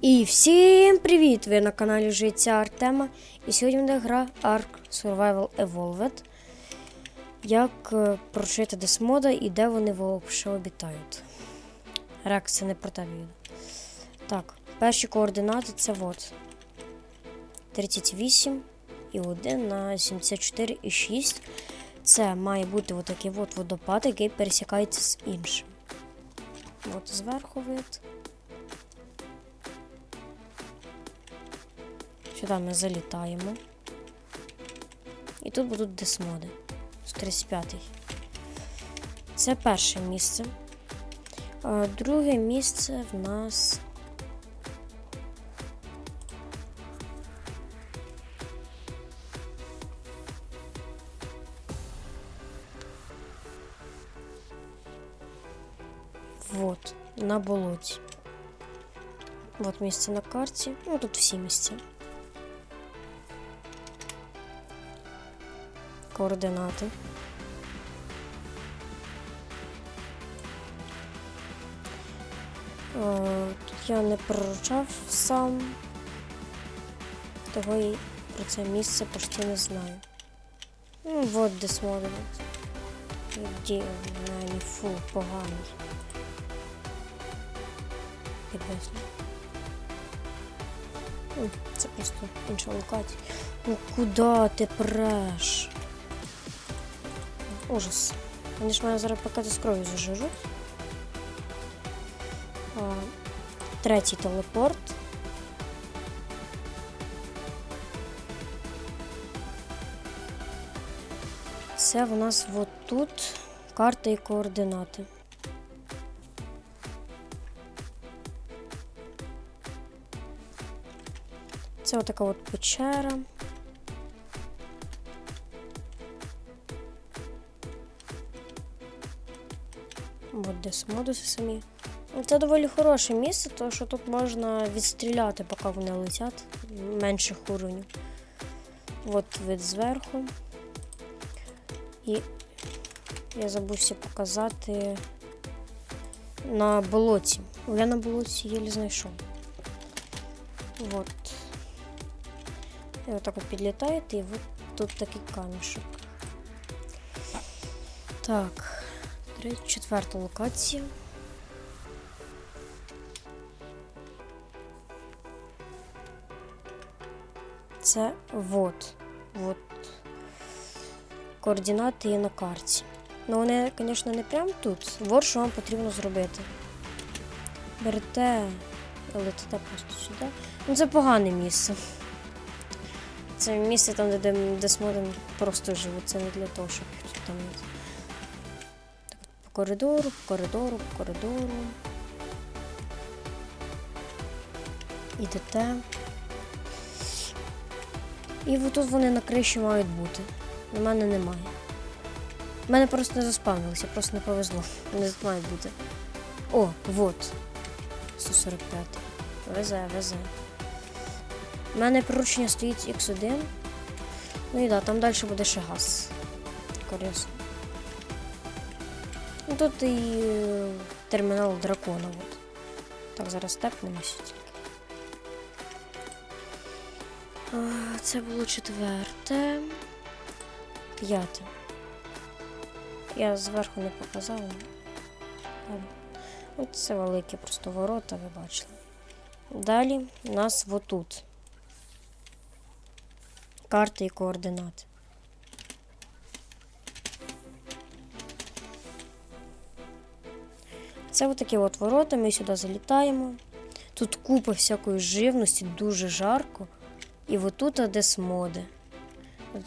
І всім привіт! Ви на каналі Життя Артема. І сьогодні буде гра Ark Survival Evolved. Як е, прожити десмода і де вони взагалі обітають. Реакція не про те відео. Так, перші координати це от 38 і 1 на 74 і 6. Це має бути отакий от водопад, який пересікається з іншим. От зверху вид. Сюди ми залітаємо. І тут будуть десмоди. 135. Це перше місце. Друге місце в нас. Вот, на болоті. От місце на карті. Ну, тут всі місця. Координати. Е, я не проручав сам, того і про це місце почти не знаю. Ну, от де смотрить. Де мені фу, поганий. Підвесно. Це просто інша локація. Ну куди ти преш? Ужас. Вони ж мене зараз пакети з кров'ю зажируть. А, третій телепорт. Це в нас от тут карта і координати. Це отака от печера. От десмодуси самі. Це доволі хороше місце, тому що тут можна відстріляти, поки вони летять менших уровнів. От вид зверху. І я забувся показати на болоті. Я на болоті єлі знайшов. От. І отак от підлітаєте, і от тут такий камішок. Так, третя, четверта локація. Це вот. Вот. Координати є на карті. Ну, вони, звісно, не прямо тут. Вот що вам потрібно зробити. Берете, летите просто сюди. Ну, це погане місце. Це місце там, де, де, де просто живуть. Це не для того, щоб там. Коридору, по коридору, по коридору. Ідете. І отут вони на криші мають бути. У мене немає. У мене просто не заспавнилися, просто не повезло. Тут мають бути. О, вот. 145. Везе, везе. У мене приручення стоїть X1. Ну і да, там далі буде ще газ. Корисно. Ну тут і е, термінал дракона. От. Так, зараз тепнемося тільки. Це було четверте. П'яте. Я зверху не показала. От це великі просто ворота, ви бачили. Далі у нас отут. Карти і координати. Це отакі от ворота, ми сюди залітаємо. Тут купа всякої живності, дуже жарко. І отут десмоди.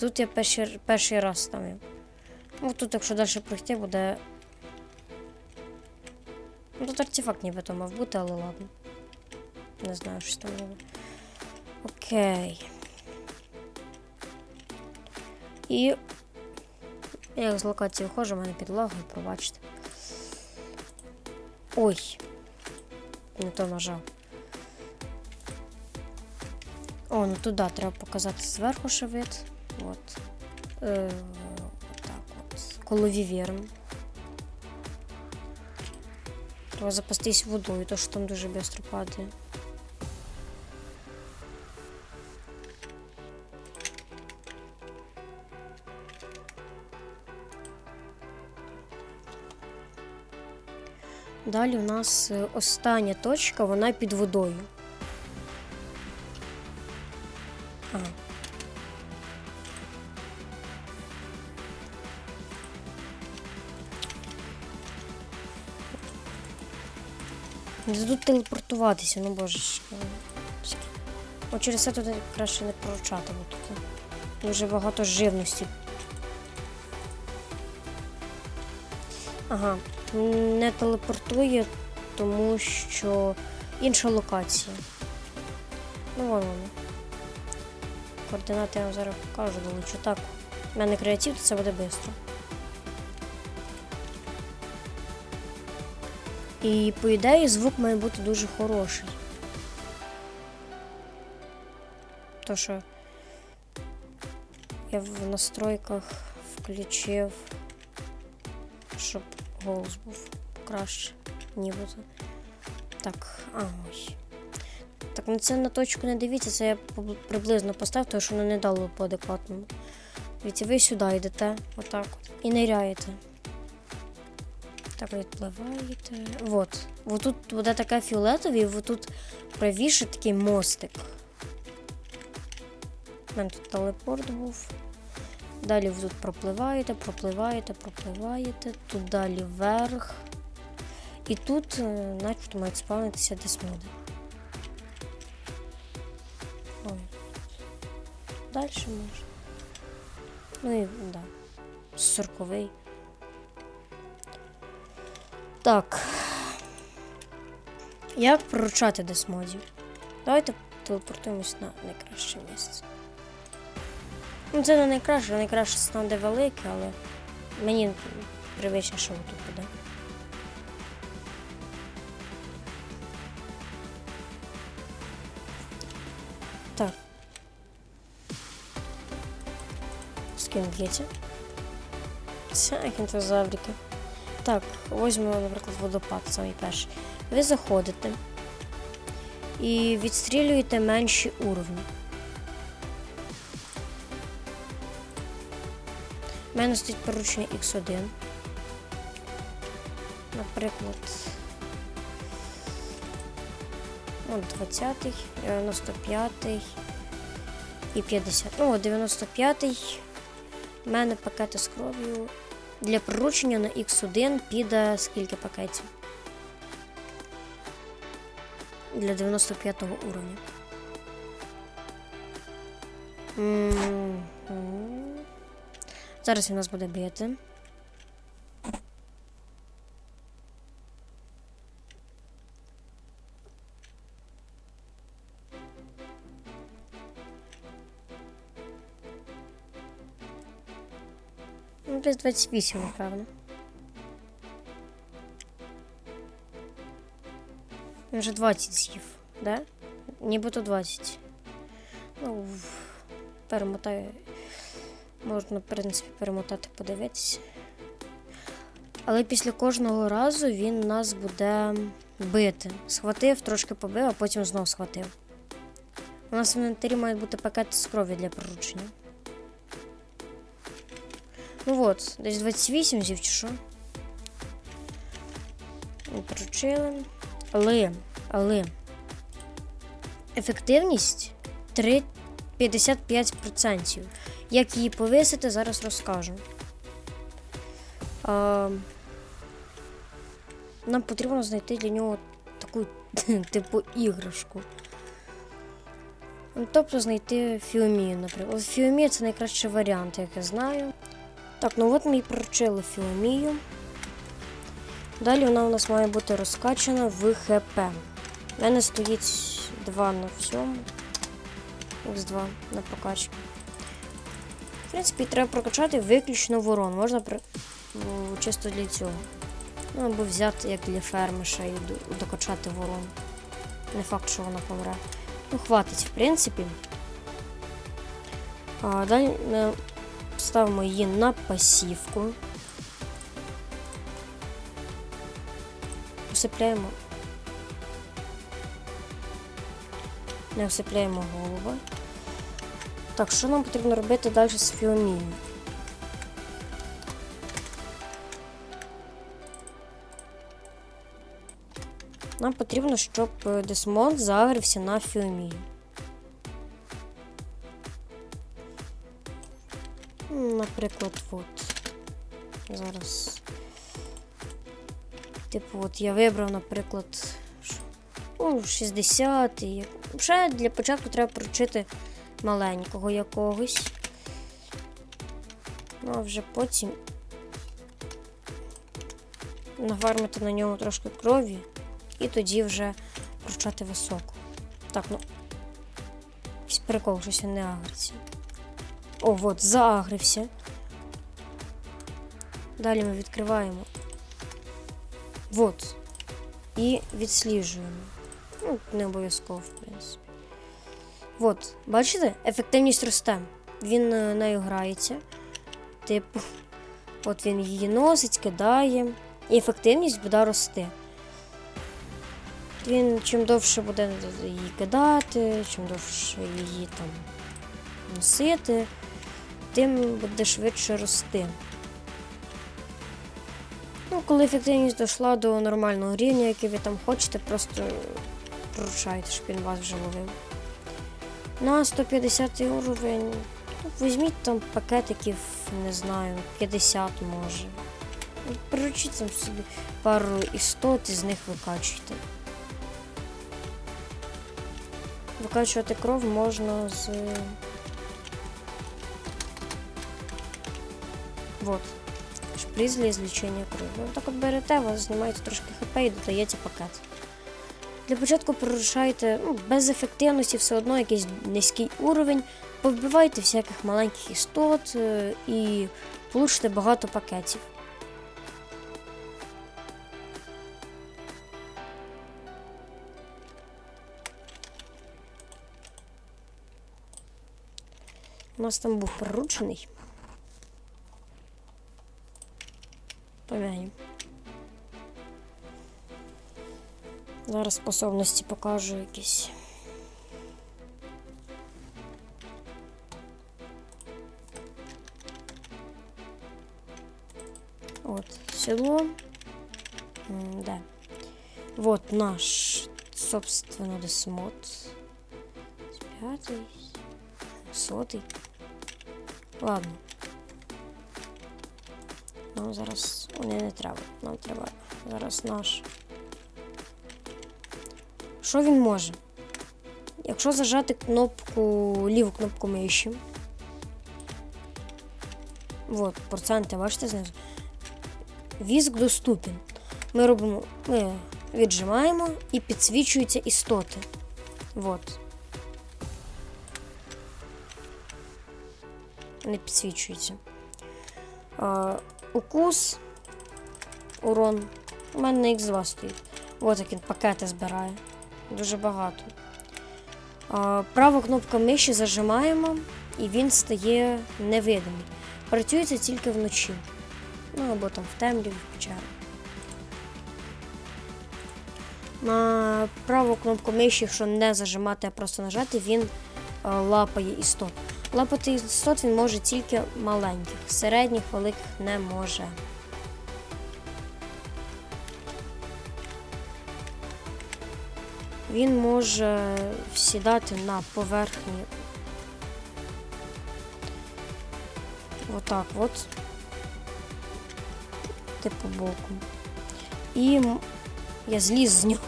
Тут я перший, перший раз є. Ну тут, якщо далі пройти, буде. Ну, тут артефакт нібито мав бути, але ладно. Не знаю, що там буде. Окей. І я з локації виходжу, у мене підлагою, пробачте. Ой. Не то нажав. О, ну туди треба показати зверху ще. От. Е, так от. Колові вірм. Треба запастись водою, то що там дуже швидко падає. Далі у нас е, остання точка, вона під водою. Не тут телепортуватися, ну божечки. О, через це туди краще не проручати, тут дуже багато живності. Ага, не телепортує, тому що інша локація. Ну, вон воно. Координати я вам зараз покажу, долучу. Так, в мене креатив, то це буде швидко. І по ідеї звук має бути дуже хороший. То що я в настройках включив, щоб голос був краще, нібито. Так, а ось. Так, ну це на точку не дивіться, це я приблизно поставив, тому що воно не дало по адекватному. Дивіться, ви сюди йдете, отак, і ниряєте. Так, відпливаєте. Вот. Вот тут буде таке фіолетове, і тут правіше такий мостик. У мене тут телепорт був. Далі ви тут пропливаєте, пропливаєте, пропливаєте, тут далі вверх. І тут, е, начебто, мають спавнитися десмоди. Ой. Далі можна. Ну і да. Сорковий. Так. Як проручати десмодів? Давайте телепортуємось на найкраще місце. Ну, це не найкраще, найкраще це там, де велике, але мені привичніше, що тут буде. Так. Ким? Це кінтозаврики. Так, візьмемо, наприклад, водопад самий перший. Ви заходите і відстрілюєте менші уровні. У мене стоїть поручення X1. Наприклад. От 20, 95 і 50. Ну, от 95 У мене пакети з кров'ю. Для приручення на X1 піде скільки пакетів? Для 95 го уровня. Мгм. Зараз він нас буде бити. Ну, десь 28, напевно. Він вже 20 з'їв, да? Нібито 20. Ну, перемотаю. Можна, в принципі, перемотати, подивитися. Але після кожного разу він нас буде бити. Схватив, трошки побив, а потім знов схватив. У нас в інвентарі мають бути пакети з крові для приручення. Ну от, десь 28 зів чи що. Приручили. Але, але ефективність 3, 55%. Як її повисити, зараз розкажу. А, нам потрібно знайти для нього таку типу іграшку. Ну, Тобто знайти фіомію, наприклад. От Фіомія це найкращий варіант, як я знаю. Так, ну от ми і проручили фіомію. Далі вона у нас має бути розкачана в ХП. У мене стоїть 2 на всьому. Х2 на прокачку. Принципі, треба прокачати виключно ворон. Можна при... ну, чисто для цього. Ну, або взяти як для ферми ще і докачати ворон. Не факт, що вона помре. Ну, хватить, в принципі. А далі ми ставимо її на пасівку. Усипляємо. Не усипляємо голову. Так, що нам потрібно робити далі з фіомією? Нам потрібно, щоб е, Десмонд загрився на Фіомію. Наприклад, от. Зараз. Типу, от я вибрав, наприклад, ну, 60 і. Ще для початку треба прочити маленького якогось. Ну, а вже потім нафармити на ньому трошки крові і тоді вже прочати високу. Так, ну. Якийсь прикол, щось не агриться. О, от, заагрився. Далі ми відкриваємо. Вот. І відсліджуємо. Ну, не обов'язково, в принципі. От, бачите? Ефективність росте. Він е, нею грається. Типу, от він її носить, кидає. І ефективність буде рости. Він чим довше буде її кидати, чим довше її там носити, тим буде швидше рости. Ну, коли ефективність дійшла до нормального рівня, який ви там хочете, просто прорушайте, щоб він вас вже ловив. На 150 уровень. Ну, візьміть там пакетиків, не знаю, 50 може. Ну, Приручіть там собі пару істот і з них викачуйте. Викачувати кров можна з. Вот. Шприз для излечения крови. Ви так от берете, вас знімається трошки хп і додаєте пакет. Для початку прорушайте ну, без ефективності все одно якийсь низький уровень, повбивайте всяких маленьких істот е, і получите багато пакетів. У нас там був приручений. Помяємо. Зараз способності покажу якісь. От, седло. М, Да. Вот наш, собственно, десмот. Пятый. Сотий. Ладно. Нам зараз вони не треба. Нам треба зараз наш. Що він може? Якщо зажати кнопку, ліву кнопку миші. Вот, проценти, бачите знизу. Візк доступен. Ми робимо, ми віджимаємо і підсвічуються істоти. Вот. Не підсвічується. А, укус, урон. У мене на X2 стоїть. Ось як він пакети збирає. Дуже багато. Праву кнопку миші зажимаємо, і він стає невидимий. Працюється тільки вночі. Ну або там в темряві, в печері. На праву кнопку миші, якщо не зажимати, а просто нажати, він лапає істот. Лапати істот він може тільки маленьких, середніх, великих не може. Він може сідати на поверхні. Отак от. Типу боку. І я зліз з нього.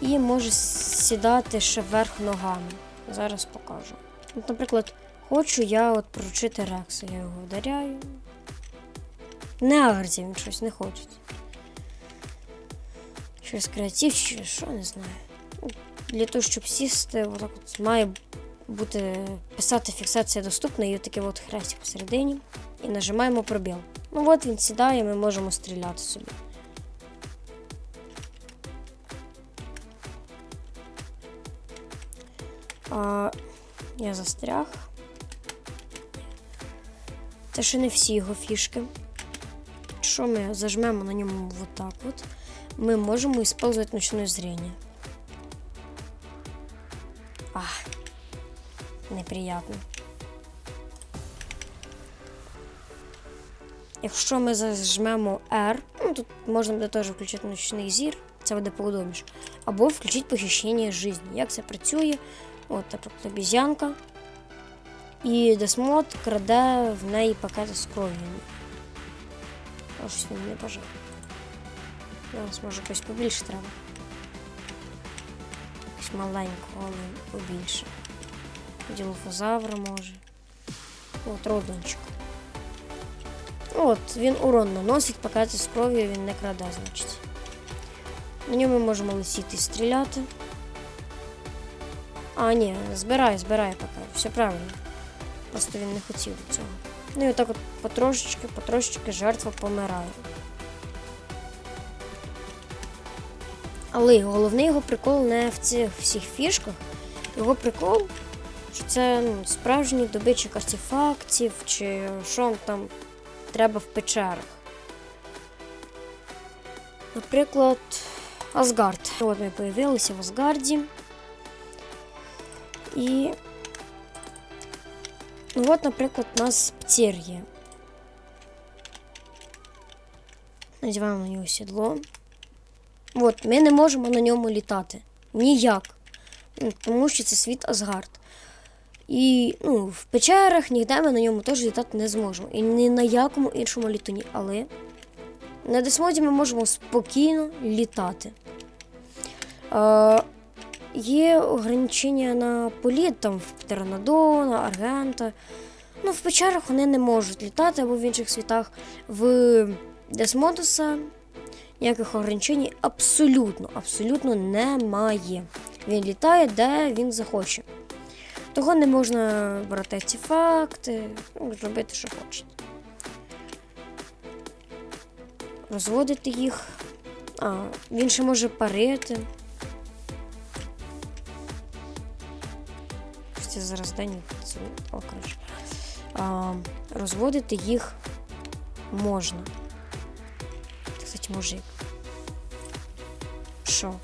І може сідати ще вверх ногами. Зараз покажу. От, наприклад, хочу я от проручити Рекса. Я його вдаряю. Не агриться він щось, не хоче. Щось креатив чи що, не знаю. Ну, Для того, щоб сісти, отак от має бути писати фіксація доступна і отакий от хрестик посередині. І нажимаємо пробіл. Ну от він сідає, ми можемо стріляти собі. А, я застряг. Це ще не всі його фішки. Що ми зажмемо на ньому вот так от, ми можемо использовать ночное зрение. Ах, неприятно. Якщо ми зажмемо R, ну тут можна буде теж включити ночний зір. Це буде поудобніше. Або включити похищення життя. Як це працює? От, наприклад, обізянка. І Десмод краде в неї пакети з кров'ю. Ось не бажав. Зараз може якось побільше треба. Якось маленького, але побільше. Ділофозавра може. От родончик. От, він урон наносить, пакети з кров'ю він не краде, значить. На ньому ми можемо лисіти і стріляти. А, ні, збирай, збирай поки. Все правильно. Просто він не хотів цього. Ну і отак от потрошечки, потрошечки жертва помирає. Але головний його прикол не в цих всіх фішках. Його прикол, що це ну, справжній добичик артефактів, чи що там треба в печерах. Наприклад, Асгард. От ми появилися в Асгарді. І. Ну от, наприклад, у нас птір є. Надіваємо на нього сідло. От, ми не можемо на ньому літати. Ніяк. Ну, Тому що це світ Асгард. І ну, в печерах ніде ми на ньому теж літати не зможемо. І ні на якому іншому літуні. Але на Десмоді ми можемо спокійно літати. Е, є ограничення на політ там в Птеранодона, Аргента. Ну, в печерах вони не можуть літати або в інших світах. В Десмодуса ніяких ограничень абсолютно, абсолютно немає. Він літає, де він захоче. Того не можна брати артефакти, ну, робити, що хочете. Розводити їх. А, він ще може парити. Це зараз день. Це, о, розводити їх можна. Мужик. Що?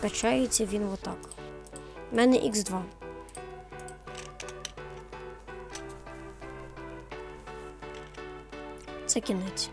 Качається він отак. У мене Х2. Це кінець.